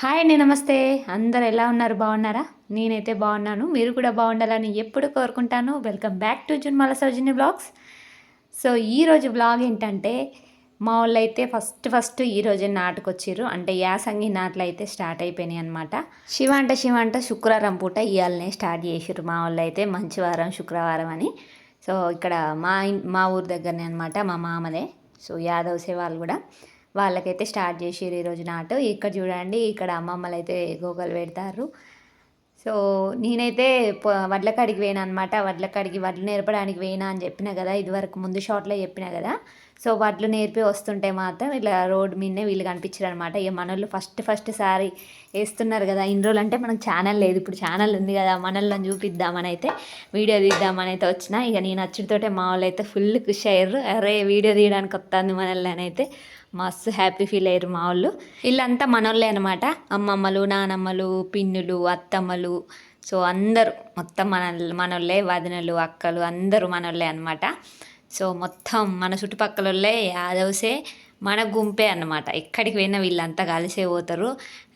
Hi అండి నమస్తే. అందరు ఎలా ఉన్నారు? బాగున్నారా? నేనైతే బాగున్నాను. మీరు కూడా బాగుండాలని ఎప్పుడు కోరుకుంటాను. Welcome back to Junmala Soujanya vlogs so ఈరోజు బ్లాగ్ ఏంటంటే మా వాళ్ళు అయితే ఫస్ట్ ఫస్ట్ ఈరోజే నాటుకొచ్చిర్రు. అంటే యాసంగి నాట్లు అయితే స్టార్ట్ అయిపోయినాయి అనమాట శివ అంటే శివ అంటే శుక్రవారం పూట ఇవాళనే స్టార్ట్ చేసిర్రు మా వాళ్ళు అయితే మంచివారం శుక్రవారం అని. సో ఇక్కడ మా మా ఊరు దగ్గరనే అనమాట మా మామదే. సో యాదవ్ వాళ్ళు కూడా. వాళ్ళకైతే స్టార్ట్ చేసిర్రు ఈరోజు నాటు. ఇక్కడ చూడండి ఇక్కడ అమ్మమ్మలు అయితే గోగలు పెడతారు సో నేనైతే వడ్ల కాడికి పోయినా అనమాట వడ్ల కాడికి వడ్లు నేర్పడానికి పోయినా అని చెప్పిన కదా ఇదివరకు ముందు షాట్లో చెప్పిన కదా. సో వడ్లు నేర్పి వస్తుంటే మాత్రం ఇట్లా రోడ్డు మీదనే వీళ్ళు కనిపించారు అనమాట ఇక మనోళ్ళు ఫస్ట్ ఫస్ట్ సారి వేస్తున్నారు కదా ఇన్ని రోజులు అంటే మనకు ఛానల్ లేదు. ఇప్పుడు ఛానల్ ఉంది కదా మనల్ని చూపిద్దామని అయితే వీడియో తీద్దామని అయితే వచ్చిన. ఇక నేను వచ్చుడితోటే మా వాళ్ళు అయితే ఫుల్ ఖుషి అయ్యారు. అరే వీడియో తీయడానికి వస్తుంది మనల్ని అని అయితే మస్తు హ్యాపీ ఫీల్ అయ్యారు మా వాళ్ళు. వీళ్ళంతా మనోళ్ళే అనమాట అమ్మమ్మలు నానమ్మలు పిన్నులు అత్తమ్మలు. సో అందరూ మొత్తం మన మనోళ్ళే వదినలు అక్కలు అందరూ మనోళ్ళే అనమాట సో మొత్తం మన చుట్టుపక్కల యాదవ్సే మన గుంపే అన్నమాట. ఎక్కడికి పోయినా వీళ్ళంతా కలిసే పోతారు.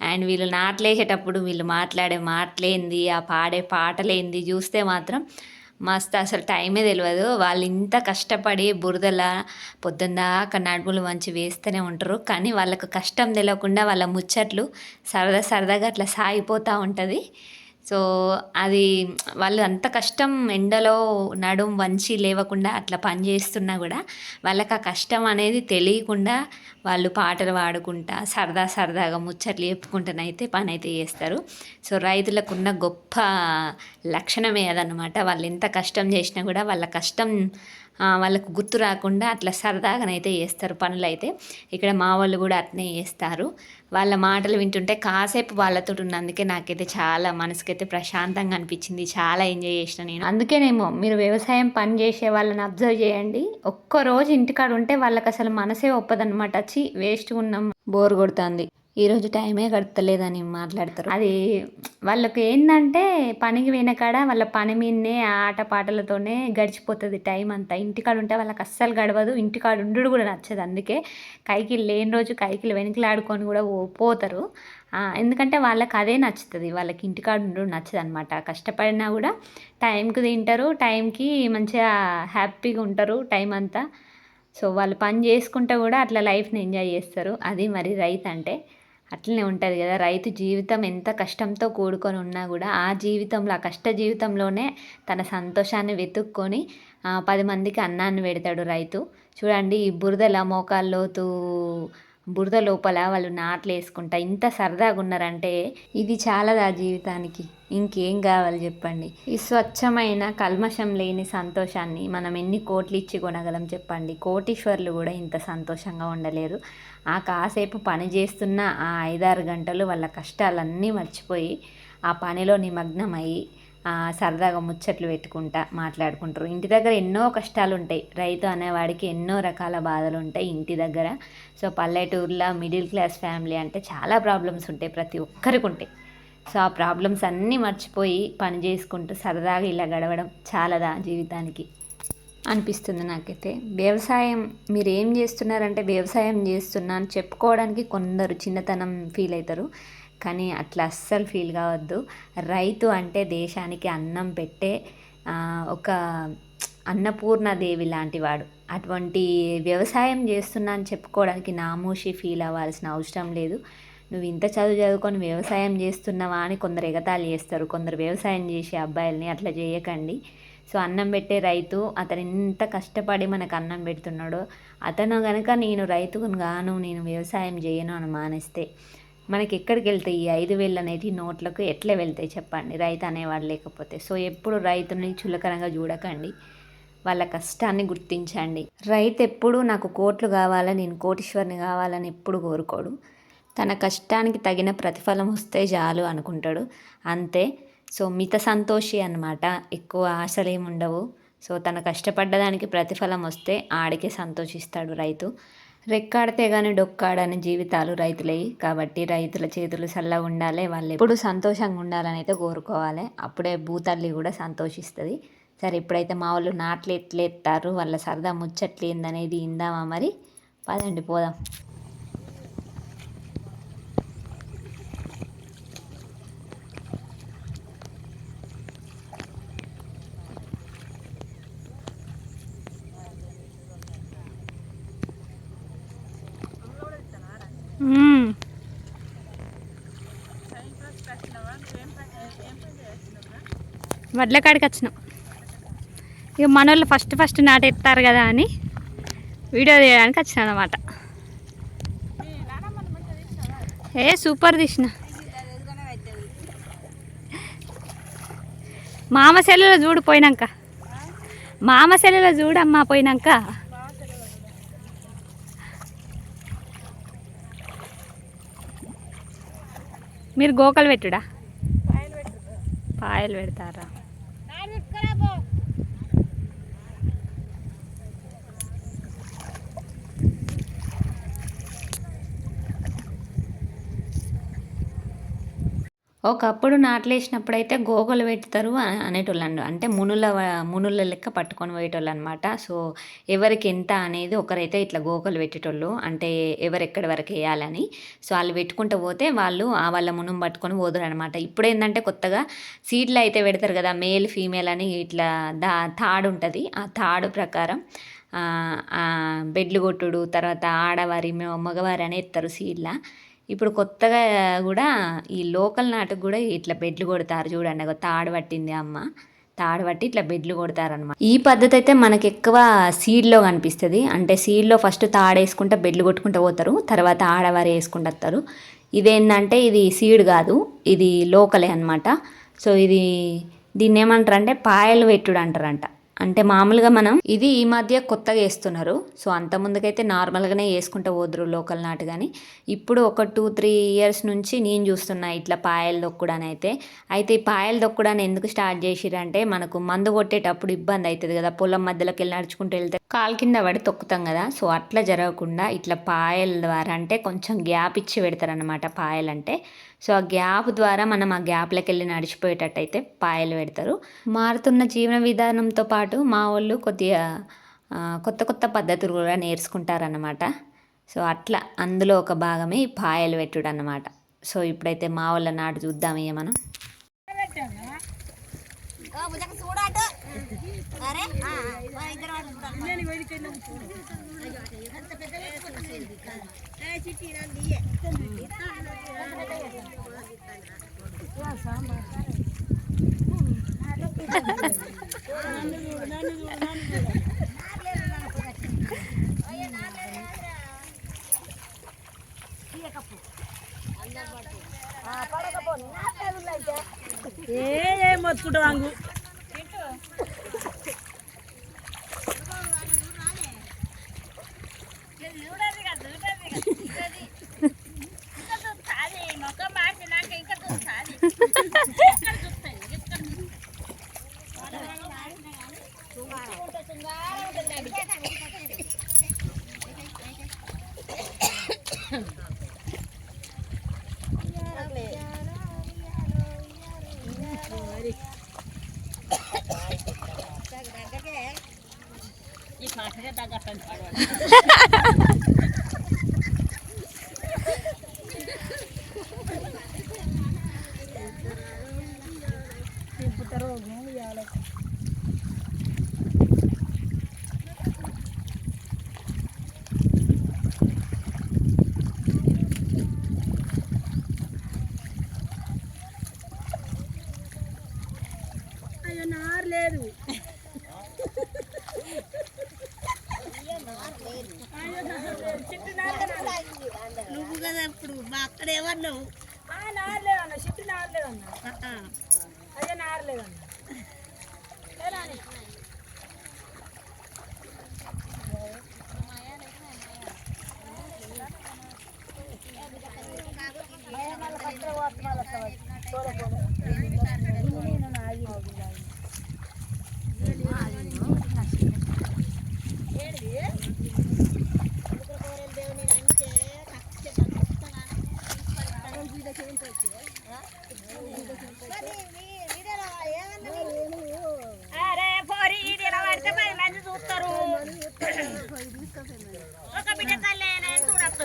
అండ్ వీళ్ళు నాట్లేసేటప్పుడు వీళ్ళు మాట్లాడే మాటలేంది ఆ పాడే పాటలేంది చూస్తే మాత్రం మస్తు అసలు టైమే తెలియదు వాళ్ళు ఇంత కష్టపడి బురదల పొద్దున్న దాకా నడుములు మంచి వేస్తూనే ఉంటారు. కానీ వాళ్ళకు కష్టం తెలియకుండా వాళ్ళ ముచ్చట్లు సరదా సరదాగా అట్లా సాగిపోతూ ఉంటుంది. సో అది వాళ్ళు అంత కష్టం ఎండలో నడుం వంచి లేవకుండా అట్లా పని చేస్తున్నా కూడా వాళ్ళకి ఆ కష్టం అనేది తెలియకుండా వాళ్ళు పాటలు పాడుకుంటా సరదా సరదాగా ముచ్చట్లు చెప్పుకుంటూనైతే పని అయితే చేస్తారు. సో రైతులకు ఉన్న గొప్ప లక్షణమే అదనమాట వాళ్ళు ఎంత కష్టం చేసినా కూడా వాళ్ళ కష్టం వాళ్ళకు గుర్తు రాకుండా అట్లా సరదాగానైతే చేస్తారు పనులు అయితే ఇక్కడ మా వాళ్ళు కూడా అట్నే చేస్తారు. వాళ్ళ మాటలు వింటుంటే కాసేపు వాళ్ళతో ఉన్నందుకే నాకైతే చాలా మనసుకైతే ప్రశాంతంగా అనిపించింది. చాలా ఎంజాయ్ చేసిన నేను. అందుకేనేమో మీరు వ్యవసాయం పని చేసే వాళ్ళని అబ్జర్వ్ చేయండి. ఒక్క రోజు ఇంటికాడ ఉంటే వాళ్ళకి అసలు మనసే ఒప్పదన్నమాట వచ్చి వేస్ట్ ఉన్నాం బోర్ కొడుతుంది. ఈరోజు టైమే గడపలేదని మాట్లాడతారు. అది వాళ్ళకి ఏంటంటే పనికి పోయిన కాడ వాళ్ళ పని మీదనే ఆట పాటలతోనే గడిచిపోతుంది టైం అంతా. ఇంటికాడ ఉంటే వాళ్ళకి అస్సలు గడవదు. ఇంటికాడ ఉండు కూడా నచ్చదు అందుకే కైకిలు లేని రోజు కైకిలు వెనుకలాడుకొని కూడా పోతారు. ఎందుకంటే వాళ్ళకి అదే నచ్చుతుంది. వాళ్ళకి ఇంటికాడ ఉండడం నచ్చదు అనమాట కష్టపడినా కూడా టైంకి తింటారు టైంకి మంచిగా హ్యాపీగా ఉంటారు టైం అంతా. సో వాళ్ళు పని చేసుకుంటే కూడా అట్లా లైఫ్ని ఎంజాయ్ చేస్తారు. అది మరి రైతు అంటే. అట్లనే ఉంటుంది కదా. రైతు జీవితం ఎంత కష్టంతో కూడుకొని ఉన్నా కూడా ఆ జీవితంలో ఆ కష్ట జీవితంలోనే తన సంతోషాన్ని వెతుక్కొని పది మందికి అన్నాన్ని పెడతాడు రైతు. చూడండి ఈ బురదల మోకాల్లోతు బురద లోపల వాళ్ళు నాట్లు వేసుకుంటా ఇంత సరదాగా ఉన్నారంటే ఇది చాలదా జీవితానికి? ఇంకేం కావాలి చెప్పండి. ఈ స్వచ్ఛమైన కల్మషం లేని సంతోషాన్ని మనం ఎన్ని కోట్లు ఇచ్చి కొనగలం చెప్పండి. కోటీశ్వర్లు కూడా ఇంత సంతోషంగా ఉండలేరు. ఆ కాసేపు పని చేస్తున్న ఆ ఐదారు గంటలు వాళ్ళ కష్టాలన్నీ మర్చిపోయి ఆ పనిలో నిమగ్నమయ్యి సరదాగా ముచ్చట్లు పెట్టుకుంటా మాట్లాడుకుంటారు. ఇంటి దగ్గర ఎన్నో కష్టాలు ఉంటాయి రైతు అనేవాడికి ఎన్నో రకాల బాధలు ఉంటాయి ఇంటి దగ్గర. సో పల్లెటూరులో మిడిల్ క్లాస్ ఫ్యామిలీ అంటే చాలా ప్రాబ్లమ్స్ ఉంటాయి ప్రతి ఒక్కరికి ఉంటాయి. సో ఆ ప్రాబ్లమ్స్ అన్నీ మర్చిపోయి పని చేసుకుంటూ సరదాగా ఇలా గడవడం చాలదా జీవితానికి? అనిపిస్తుంది నాకైతే. వ్యవసాయం మీరు ఏం చేస్తున్నారంటే వ్యవసాయం చేస్తున్నా అని చెప్పుకోవడానికి కొందరు చిన్నతనం ఫీల్ అవుతారు కానీ అట్లా అస్సలు ఫీల్ కావద్దు. రైతు అంటే దేశానికి అన్నం పెట్టే ఒక అన్నపూర్ణదేవి లాంటి వాడు అటువంటి వ్యవసాయం చేస్తున్నా అని చెప్పుకోవడానికి నామూషి ఫీల్ అవ్వాల్సిన అవసరం లేదు. నువ్వు ఇంత చదువు చదువుకొని వ్యవసాయం చేస్తున్నావా అని కొందరు ఎగతాళి చేస్తారు. కొందరు వ్యవసాయం చేసే అబ్బాయిల్ని అట్లా చేయకండి. సో అన్నం పెట్టే రైతు అతను ఎంత కష్టపడి మనకు అన్నం పెడుతున్నాడో అతను కనుక నేను రైతుకు గాను నేను వ్యవసాయం చేయను అని మానేస్తే మనకి ఎక్కడికి వెళ్తాయి ఈ ఐదు వేలు అనేటి నోట్లకు ఎట్లా వెళ్తాయి చెప్పండి? రైతు అనేవాడు లేకపోతే. సో ఎప్పుడు రైతుని చులకనగా చూడకండి. వాళ్ళ కష్టాన్ని గుర్తించండి. రైతు ఎప్పుడు నాకు కోట్లు కావాలని నేను కోటీశ్వరిని కావాలని ఎప్పుడు కోరుకోడు. తన కష్టానికి తగిన ప్రతిఫలం వస్తే చాలు అనుకుంటాడు. అంతే. సో మిత సంతోషి అన్నమాట. ఎక్కువ ఆశలు ఏమి ఉండవు సో తన కష్టపడ్డదానికి ప్రతిఫలం వస్తే ఆడికే సంతోషిస్తాడు రైతు. రెక్కాడితే కానీ డొక్కాడని జీవితాలు రైతులవి కాబట్టి రైతుల చేతులు చల్లగా ఉండాలి వాళ్ళు ఎప్పుడు సంతోషంగా ఉండాలని అయితే కోరుకోవాలి. అప్పుడే భూతల్లి కూడా సంతోషిస్తుంది. సరే ఇప్పుడైతే మా వాళ్ళు నాట్లు ఎట్లేస్తారు వాళ్ళ సరదా ముచ్చట్లేందనేది ఇందామా మరి? పదండి పోదాం. వడ్ల కాడికి వచ్చినాం. ఇక మనోళ్ళు ఫస్ట్ ఫస్ట్ నాటెత్తారు కదా అని వీడియో తీయడానికి వచ్చిన అనమాట ఏ సూపర్ తీసిన. మామ సెల్లులో చూడు పోయినాక. మామ సెల్లులో చూడు అమ్మ పోయినాక. మీరు గోకలు పెట్టుడా. పాయలు పెడతారా? ఒకప్పుడు నాట్లేసినప్పుడు అయితే గోగలు పెడతారు అనేటోళ్ళు అంటే మునుల మునుల లెక్క పట్టుకొని పోయేటోళ్ళు అనమాట సో ఎవరికి ఎంత అనేది ఒకరైతే ఇట్లా గోగలు పెట్టేటోళ్ళు అంటే ఎవరు ఎక్కడి వరకు వేయాలని. సో వాళ్ళు పెట్టుకుంటూ పోతే వాళ్ళు ఆ వాళ్ళ మునుం పట్టుకొని పోదురు అనమాట ఇప్పుడు ఏంటంటే కొత్తగా సీట్లు అయితే పెడతారు కదా మేల్ ఫీమేల్ అని ఇట్లా దా థాడ్ ఉంటుంది. ఆ థాడ్ ప్రకారం బెడ్లు కొట్టుడు తర్వాత ఆడవారి మగవారి అని ఎత్తారు సీడ్ల. ఇప్పుడు కొత్తగా కూడా ఈ లోకల్ నాటుకు కూడా ఇట్లా బెడ్లు కొడతారు చూడండి. తాడు పట్టింది అమ్మ. తాడు పట్టి ఇట్లా బెడ్లు కొడతారనమాట ఈ పద్ధతి అయితే మనకి ఎక్కువ సీడ్లో కనిపిస్తుంది. అంటే సీడ్లో ఫస్ట్ తాడేసుకుంటే బెడ్లు కొట్టుకుంటూ పోతారు. తర్వాత ఆడవారు వేసుకుంటూ వస్తారు. ఇదేంటంటే ఇది సీడ్ కాదు. ఇది లోకలే అనమాట సో ఇది దీన్ని ఏమంటారు అంటే పాయలు పెట్టుడు అంటారంట. అంటే మామూలుగా మనం ఇది ఈ మధ్య కొత్తగా వేస్తున్నారు. సో అంత ముందుకైతే నార్మల్గానే వేసుకుంటూ పోదురు లోకల్ నాటు కానీ ఇప్పుడు ఒక టూ త్రీ ఇయర్స్ నుంచి నేను చూస్తున్నా ఇట్లా పాయలు దొక్కుడని అయితే అయితే ఈ పాయలు దొక్కుడని ఎందుకు స్టార్ట్ చేసిరంటే మనకు మందు కొట్టేటప్పుడు ఇబ్బంది అవుతుంది కదా. పొలం మధ్యలోకి వెళ్ళి నడుచుకుంటూ వెళ్తే కాలు కింద పడి తొక్కుతాం కదా. సో అట్లా జరగకుండా ఇట్లా పాయల ద్వారా అంటే కొంచెం గ్యాప్ ఇచ్చి పెడతారనమాట పాయలంటే. సో ఆ గ్యాప్ ద్వారా మనం ఆ గ్యాప్లోకి వెళ్ళి నడిచిపోయేటట్టయితే పాయలు పెడతారు. మారుతున్న జీవన విధానంతో పాటు మా వాళ్ళు కొద్దిగా కొత్త కొత్త పద్ధతులు కూడా నేర్చుకుంటారన్నమాట. సో అట్లా అందులో ఒక భాగమే ఈ పాయలు పెట్టుడు అన్నమాట సో ఇప్పుడైతే మా వాళ్ళ నాటు చూద్దాం ఇక మనం. చూడట ఏ మొత్తుకుంటావు అంగు. ఈ లేదు నువ్వు కదా ఇప్పుడు మా అక్కడ ఏమన్నావు నారు లేదన్న చెట్టు నారు లేదన్న అయ్యో నారు లేదన్న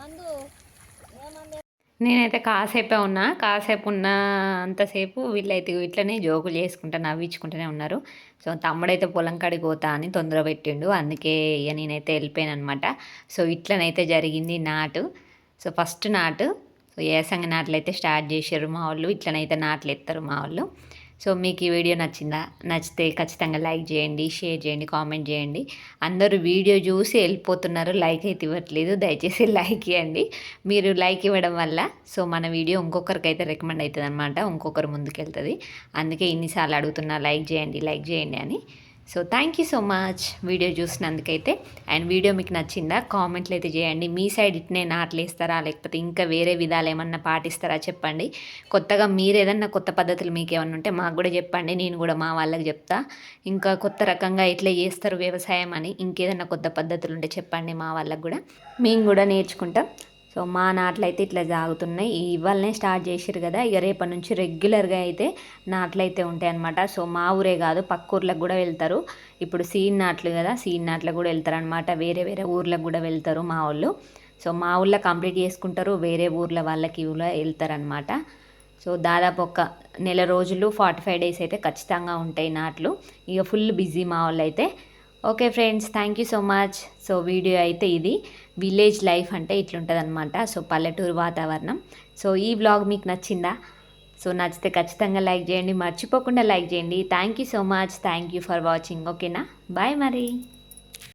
mandu. Ya mandu. నేనైతే కాసేపే ఉన్నా కాసేపు ఉన్న అంతసేపు వీళ్ళైతే ఇట్లనే జోకులు చేసుకుంటా నవ్వించుకుంటూనే ఉన్నారు. సో తమ్ముడైతే పొలం కాడికి పోతా అని తొందర పెట్టిండు. అందుకే ఇక నేనైతే వెళ్ళిపోయాను అనమాట సో ఇట్లనైతే జరిగింది నాటు. సో ఫస్ట్ నాటు. సో ఏసంగ నాట్లు అయితే స్టార్ట్ చేశారు మా వాళ్ళు. ఇట్లనైతే నాట్లు ఎత్తారు మా వాళ్ళు. సో మీకు ఈ వీడియో నచ్చిందా? నచ్చితే ఖచ్చితంగా లైక్ చేయండి షేర్ చేయండి కామెంట్ చేయండి. అందరూ వీడియో చూసి వెళ్ళిపోతున్నారు. లైక్ అయితే ఇవ్వట్లేదు. దయచేసి లైక్ ఇవ్వండి. మీరు లైక్ ఇవ్వడం వల్ల సో మన వీడియో ఇంకొకరికి అయితే రికమెండ్ అవుతుంది అనమాట ఇంకొకరు ముందుకెళ్తుంది. అందుకే ఇన్నిసార్లు అడుగుతున్నా లైక్ చేయండి లైక్ చేయండి అని. So thank you so much video చూసినందుకైతే. And video మీకు నచ్చిందా? కామెంట్లు అయితే చేయండి. మీ సైడ్ ఇట్నే నాట్లు వేస్తారా లేకపోతే ఇంకా వేరే విధాలు ఏమన్నా పాటిస్తారా చెప్పండి. కొత్తగా మీరు ఏదన్నా కొత్త పద్ధతులు మీకు ఏమన్నా ఉంటే మాకు కూడా చెప్పండి. నేను కూడా మా వాళ్ళకి చెప్తా. ఇంకా కొత్త రకంగా ఇట్లా చేస్తారు వ్యవసాయం అని ఇంకేదన్నా కొత్త పద్ధతులు ఉంటే చెప్పండి మా వాళ్ళకి కూడా. మేము కూడా నేర్చుకుంటాం. సో మా నాట్లయితే ఇట్లా సాగుతున్నాయి. ఇవాళనే స్టార్ట్ చేసారు కదా. ఇక రేపటి నుంచి రెగ్యులర్గా అయితే నాట్లయితే ఉంటాయి అనమాట సో మా ఊరే కాదు పక్క ఊర్లకు కూడా వెళ్తారు. ఇప్పుడు సీన్ నాట్లు కదా సీన్ నాట్లకు కూడా వెళ్తారు అనమాట వేరే వేరే ఊర్లకు కూడా వెళ్తారు మా వాళ్ళు. సో మా ఊళ్ళో కంప్లీట్ చేసుకుంటారు. వేరే ఊర్ల వాళ్ళకి కూడా వెళ్తారనమాట సో దాదాపు ఒక నెల రోజులు ఫార్టీ ఫైవ్ డేస్ అయితే ఖచ్చితంగా ఉంటాయి నాట్లు. ఇక ఫుల్ బిజీ మా వాళ్ళు అయితే okay friends thank you so much so video అయితే ఇది. విలేజ్ లైఫ్ అంటే ఇట్లుంటుంది అనమాట సో పల్లెటూరు వాతావరణం. సో ఈ వ్లాగ్ మీకు నచ్చిందా? సో నచ్చితే ఖచ్చితంగా లైక్ చేయండి. మర్చిపోకుండా లైక్ చేయండి. Thank you so much thank you for watching ఓకేనా బాయ్ మరి.